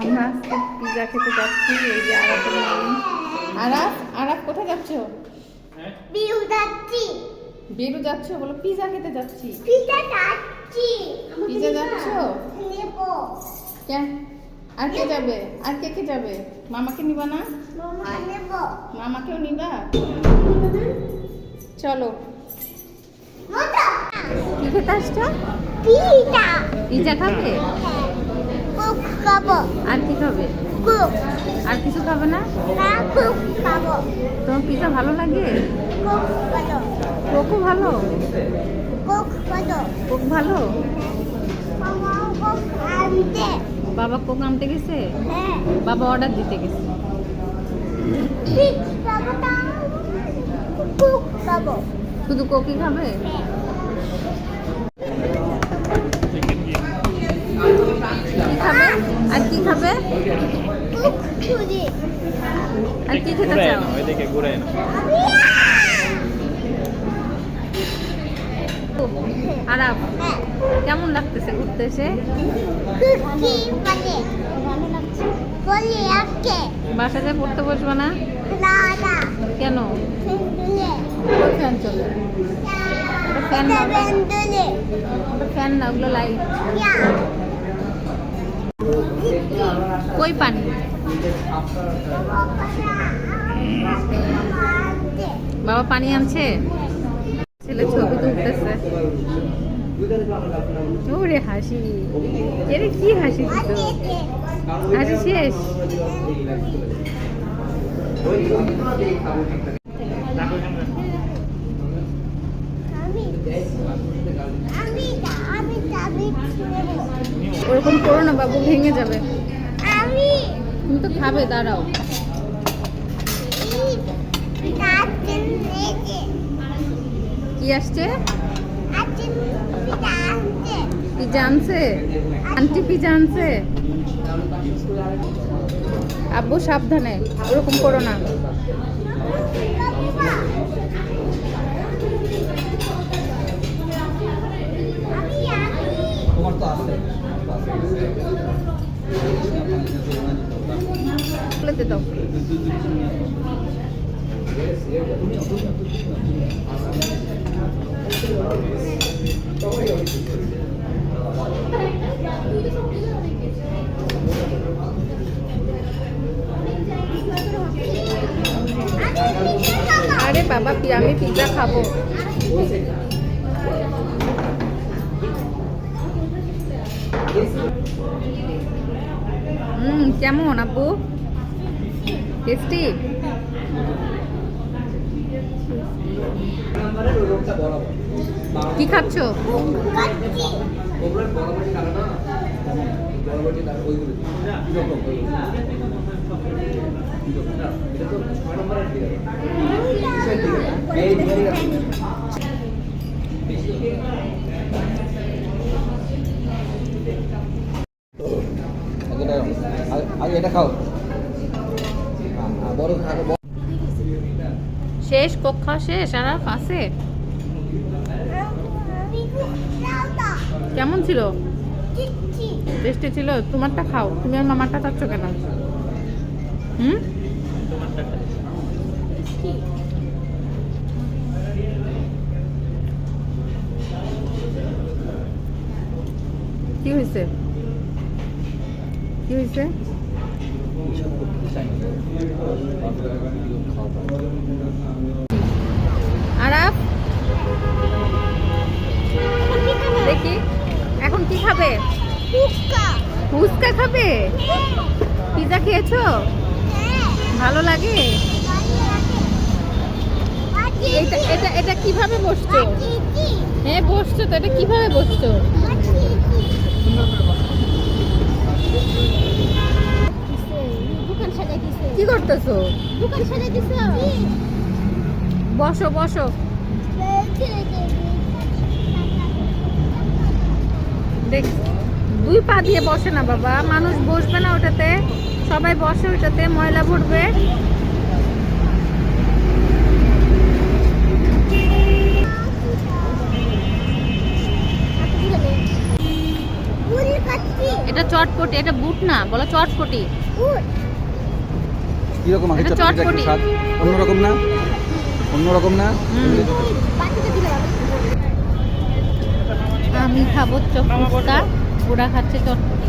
আমরা আজকে পিজা খেতে যাচ্ছি এই যে আরাফের মামি আরাফ আরাফ কোথায় যাচ্ছ? বিউ যাচ্ছি। বেরু যাচ্ছ? বলো পিজা খেতে যাচ্ছি। পিঠা যাচ্ছি পিজা যাচ্ছ? নেব। কেন? আর কে যাবে? আর কে কে যাবে? মামাকে নিবা না? মামা নেব। মামাকেও নিবা? চলো। কি খেতে আসছো? পিঠা পিজা খাবে? কোক খাব। আর কি খাবে? কোক আর কিছু খাবে না? না কোক খাব। তোমার পিজা ভালো লাগে? খাব ভালো। কোক খাব কোক ভালো? কোক আনতে। বাবা কোক আনতে গেছে? হ্যাঁ। বাবা অর্ডার দিতে গেছে। ঠিক খাব না কোক খাব? আর কি খাবে? আর কি খেতে চাও? ওইদিকে ঘুরে না আরাম। কেমন লাগতেছে ঘুরতে এসে? বাসায় পড়তে বসবে না? কেন? ফ্যান চলে। ফ্যান না? ফ্যান না ওগুলো লাইট কই পানি? বাবা পানি আনছে? ছেলে ছবি তুলতেছে। ওরে হাসি। এরে কি হাসি দিত হাসি শেষ। ওরকম করো না বাবু, ভেঙে যাবে। তুমি তো খাবে, দাঁড়াও। কি আসছে? পিজা আনছে? আন্টি পিজা আনছে? আব্বু সাবধানে, ওরকম করো না। তোমার তো আছে। আরে বাবা আমি পিজা খাব। হুম কেমন আব্বু টেস্টি কি খাচ্ছ? শেষ, কক্ষা শেষ, আর লাউটা কেমন ছিল? ছিল। তোমারটা খাও। তুমি আর মামারটা চাচ্ছ কেন? হুম? কি হয়েছে? কি হয়েছে? আরাফ? দেখি। এখন কি খাবে? ফুচকা। খাবে? পিজা খেয়েছো? হ্যাঁ। ভালো লাগে? এটা এটা এটা কীভাবে বসছো? হ্যাঁ বসছো তো। এটা কীভাবে বসছো? করতেছো? বসো বসো। দেখ দুই পা দিয়ে বসে না বাবা। মানুষ বসবে না ওটাতে। সবাই বসে ওটাতে ময়লা ভরবে। এটা চটপটি এটা বুট না বলো চটপটি। কীরকম আগে চটপটিটা চটপটি। একটু স্বাদ অন্যরকম না? অন্যরকম না? আমি খাব ফুচকা। ওরা খাচ্ছে চটপটি।